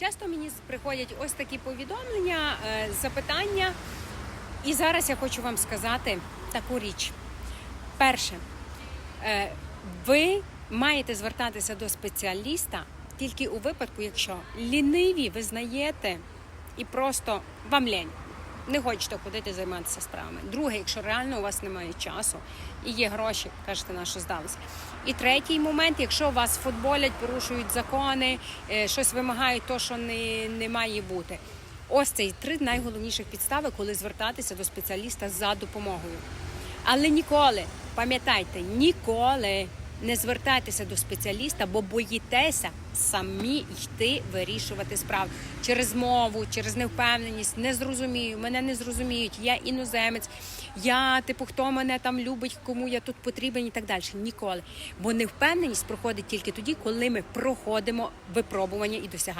Часто мені приходять ось такі повідомлення, е, запитання. І зараз я хочу вам сказати таку річ. Перше, е, ви маєте звертатися до спеціаліста тільки у випадку, якщо ліниві ви знаєте і просто вам лень. Не хочете ходити займатися справами. Друге, якщо реально у вас немає часу і є гроші, кажете, на що здалися. І третій момент, якщо вас футболять, порушують закони, е, щось вимагають, то що не, не має бути. Ось це три найголовніших підстави, коли звертатися до спеціаліста за допомогою. Але ніколи, пам'ятайте, ніколи не звертайтеся до спеціаліста, бо боїтеся самі йти вирішувати справи через мову, через невпевненість. Не зрозумію, мене не зрозуміють. Я іноземець, я типу, хто мене там любить, кому я тут потрібен і так далі. Ніколи. Бо невпевненість проходить тільки тоді, коли ми проходимо випробування і досягаємо.